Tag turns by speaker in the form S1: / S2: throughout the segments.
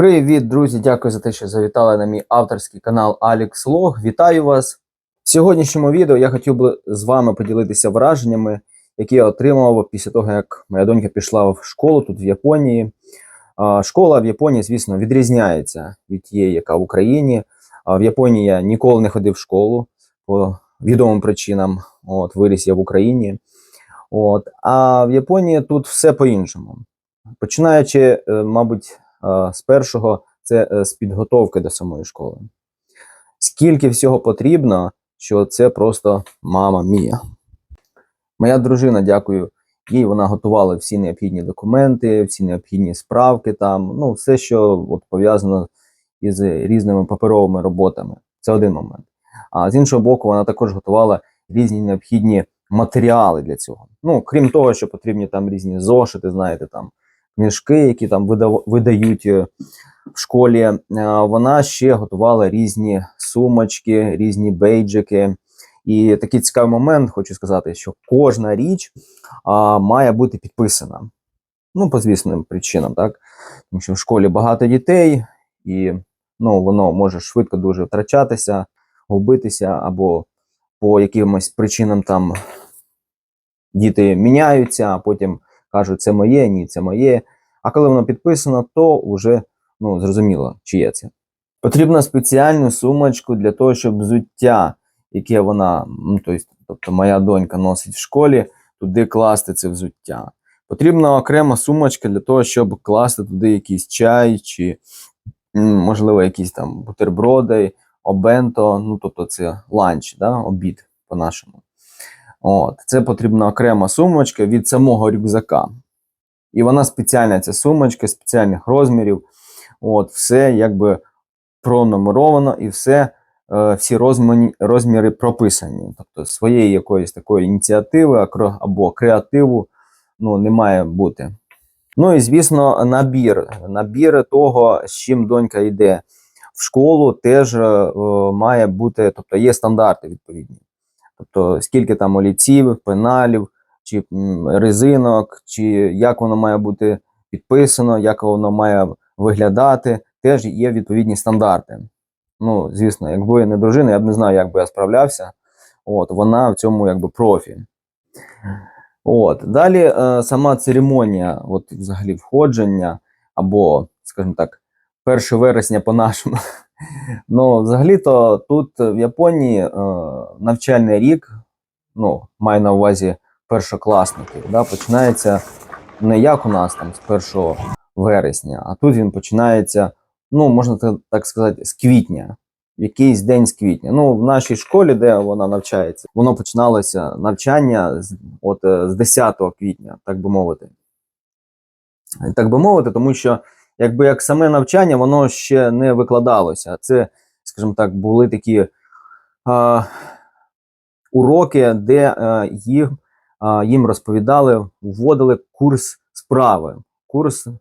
S1: Привіт, друзі! Дякую за те, що завітали на мій авторський канал Alex Log. Вітаю вас! В сьогоднішньому відео я хотів би з вами поділитися враженнями, які я отримав після того, як моя донька пішла в школу тут в Японії. Школа в Японії, звісно, відрізняється від тієї, яка в Україні. В Японії я ніколи не ходив в школу по відомим причинам. От, виріс я в Україні. От, а в Японії тут все по-іншому. Починаючи, е, мабуть, з першого, це е, з підготовки до самої школи. Скільки всього потрібно, що це просто мама мія. Моя дружина, дякую їй, вона готувала всі необхідні документи, всі необхідні справки там, ну, все, що от, пов'язано із різними паперовими роботами. Це один момент. А з іншого боку, вона також готувала різні необхідні матеріали для цього. Ну, крім того, що потрібні там різні зошити, знаєте, там книжки, які там видають е, в школі. Е, Вона ще готувала різні сумочки, різні бейджики. І такий цікавий момент, хочу сказати, що кожна річ а, має бути підписана. Ну, по звісним причинам, так? Тому що в школі багато дітей, і ну, воно може швидко дуже втрачатися, губитися, або по якимось причинам там діти міняються, а потім кажуть, це моє, ні, це моє. А коли воно підписано, то вже ну, зрозуміло, чиє це. Потрібно спеціальну сумочку для того, щоб взуття, яке вона, ну, тобто моя донька носить в школі, туди класти це взуття. Потрібна окрема сумочка для того, щоб класти туди якийсь чай чи, можливо, якісь там бутерброди, обенто, ну тобто це ланч, да, обід по-нашому. От, це потрібна окрема сумочка від самого рюкзака. І вона спеціальна, ця сумочка, спеціальних розмірів. От, все якби пронумеровано і все, е, всі розміри, розміри прописані. Тобто своєї якоїсь такої ініціативи або креативу ну, не має бути. Ну і звісно, набір. Набір того, з чим донька йде в школу, теж е, має бути, тобто є стандарти відповідні. Тобто, скільки там олівців, пеналів, чи резинок, чи як воно має бути підписано, як воно має виглядати, теж є відповідні стандарти. Ну, звісно, якби не дружина, я б не знаю, як би я справлявся. От, вона в цьому якби профі. От. Далі е, сама церемонія, от взагалі входження, або, скажімо так, 1 вересня по-нашому. Ну, взагалі-то тут в Японії е, навчальний рік, ну, маю на увазі першокласників, да, починається не як у нас там з 1 вересня, а тут він починається, ну, можна так сказати, з квітня. Якийсь день з квітня. Ну, в нашій школі, де вона навчається, воно починалося навчання з, от, е, з 10 квітня, так би мовити. Так би мовити, тому що якби як саме навчання, воно ще не викладалося. Це, скажімо так, були такі а, уроки, де а, їм, а, їм розповідали, вводили курс справи, курс е,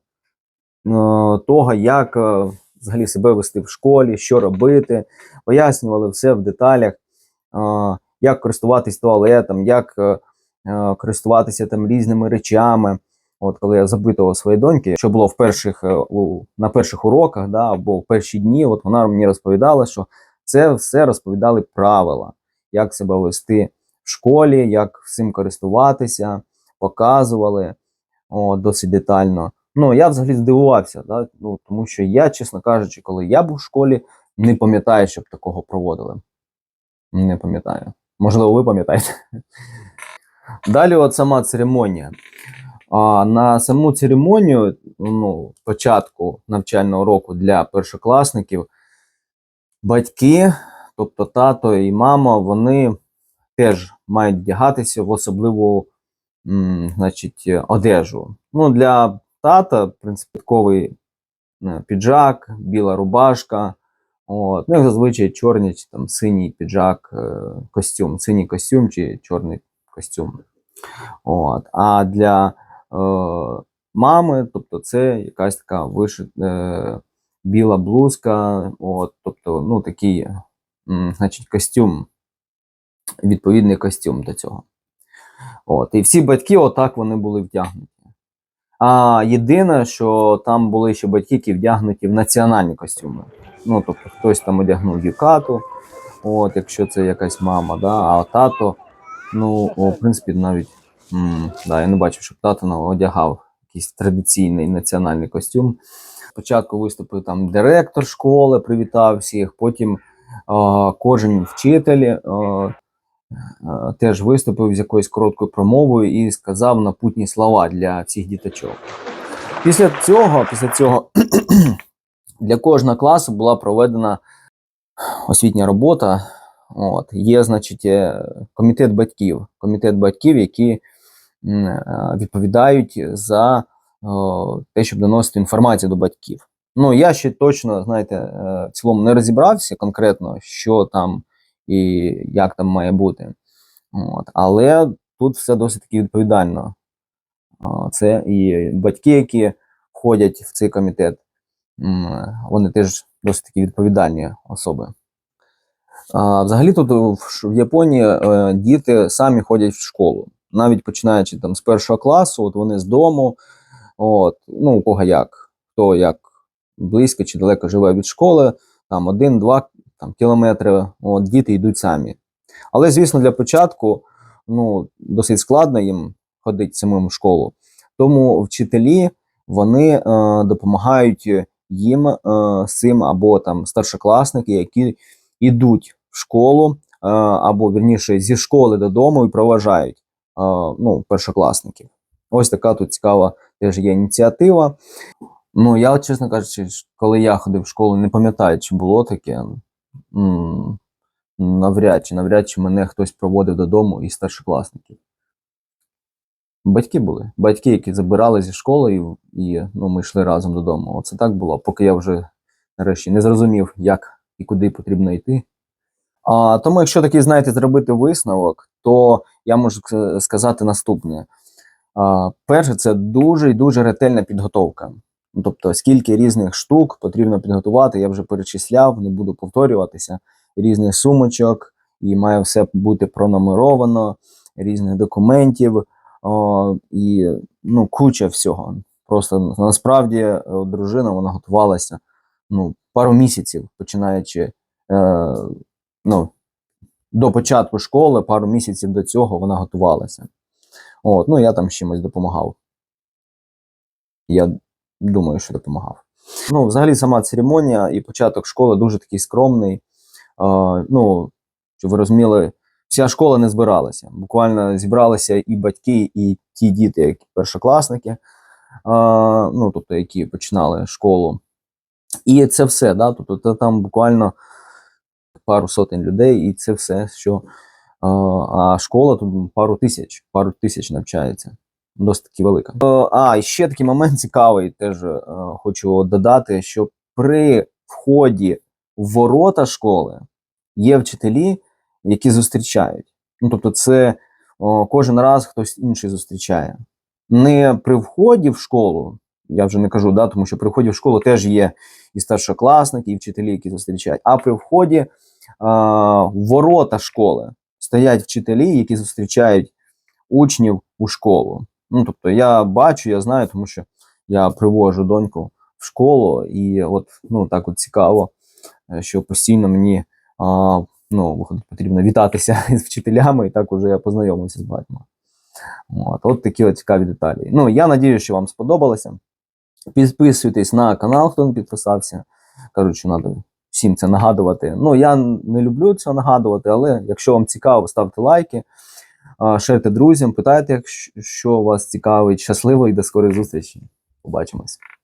S1: того, як е, взагалі себе вести в школі, що робити, пояснювали все в деталях, а, як користуватись туалетом, як е, е, користуватися там різними речами. От коли я запитував своєї доньки, що було в перших е, у, на перших уроках, да, або в перші дні, от вона мені розповідала, що це все розповідали правила, як себе вести в школі, як всім користуватися, показували о, досить детально. Ну, я взагалі здивувався, да, ну, тому що я, чесно кажучи, коли я був в школі, не пам'ятаю, щоб такого проводили. Не пам'ятаю. Можливо, ви пам'ятаєте. Далі, от сама церемонія. А на саму церемонію, ну, початку навчального року для першокласників, батьки, тобто тато і мама, вони теж мають вдягатися в особливу м, значить, одежу. Ну, для тата, такий е, піджак, біла рубашка. От. Ну, як зазвичай чорний чи там синій піджак, е, костюм, синій костюм чи чорний костюм. От. А для мами, тобто це якась така вишита е, біла блузка, от, тобто, ну, такий, значить, костюм, відповідний костюм до цього. От. І всі батьки отак вони були втягнуті. А єдине, що там були ще батьки, які вдягнуті в національні костюми. Ну, тобто хтось там одягнув юкату, от, якщо це якась мама, да, а тато, ну, в принципі, навіть да, я не бачив, щоб тато ну, одягав якийсь традиційний національний костюм. Спочатку виступив там директор школи, привітав всіх, потім а, кожен вчитель а, а, теж виступив з якоюсь короткою промовою і сказав напутні слова для всіх діточок. Після цього, після цього для кожного класу була проведена освітня робота. От. Є, значить, е, комітет батьків, комітет батьків, які е, відповідають за те, щоб доносити інформацію до батьків. Ну, я ще точно, знаєте, е, в цілому не розібрався конкретно, що там і як там має бути. От. Але тут все досить таки відповідально. Це і батьки, які входять в цей комітет, вони теж досить таки відповідальні особи. Взагалі, тут в, Японії е, діти самі ходять в школу. Навіть починаючи там з першого класу, от вони з дому, от, ну, у кого як, хто як близько чи далеко живе від школи, там один-два там, кілометри, от, діти йдуть самі. Але, звісно, для початку ну, досить складно їм ходити самим в школу. Тому вчителі вони е, допомагають їм е, цим, або там старшокласники, які йдуть в школу, е, або вірніше зі школи додому і проважають ну, першокласників. Ось така тут цікава теж є ініціатива. Ну, я, чесно кажучи, коли я ходив в школу, не пам'ятаю, чи було таке. Навряд чи навряд чи мене хтось проводив додому із старшокласників. Батьки були. Батьки, які забирали зі школи, і, і ну, ми йшли разом додому. Оце так було, поки я вже нарешті не зрозумів, як і куди потрібно йти. А, тому, якщо такий, знаєте, зробити висновок, то я можу сказати наступне. А, перше, це дуже і дуже ретельна підготовка. Ну, Тобто, скільки різних штук потрібно підготувати, я вже перечисляв, не буду повторюватися. Різних сумочок, і має все бути пронумеровано, різних документів о, і ну, куча всього. Просто насправді е, дружина вона готувалася ну, пару місяців, починаючи е, ну, до початку школи, пару місяців до цього вона готувалася. От, ну, я там чимось допомагав. Я думаю, що допомагав. Ну, взагалі, сама церемонія і початок школи дуже такий скромний. Е, ну, щоб ви розуміли, вся школа не збиралася. Буквально зібралися і батьки, і ті діти, які першокласники, е, ну, тобто, які починали школу. І це все, да? тобто, там буквально пару сотень людей, і це все, що. А школа тут пару тисяч, пару тисяч навчається. Досить таки велика. Е, А, і ще такий момент цікавий, теж е, хочу додати, що при вході в ворота школи є вчителі, які зустрічають. Ну, тобто, це кожен раз хтось інший зустрічає. Не при вході в школу, я вже не кажу, да, тому що при вході в школу теж є і старшокласники, і вчителі, які зустрічають. А при вході ворота школи стоять вчителі, які зустрічають учнів у школу. Ну, тобто, я бачу, я знаю, тому що я привожу доньку в школу, і от ну так от цікаво, е, що постійно мені а, ну, потрібно вітатися з вчителями, і так уже я познайомився з багатьма. От, от такі от цікаві деталі. Ну, я надію, що вам сподобалося. Підписуйтесь на канал, хто не підписався. Кажуть, що треба всім це нагадувати. Ну, я не люблю це нагадувати, але якщо вам цікаво, ставте лайки, шерте друзям, питайте, якщо- вас цікавить. Щасливо і до скорих зустрічей. Побачимось.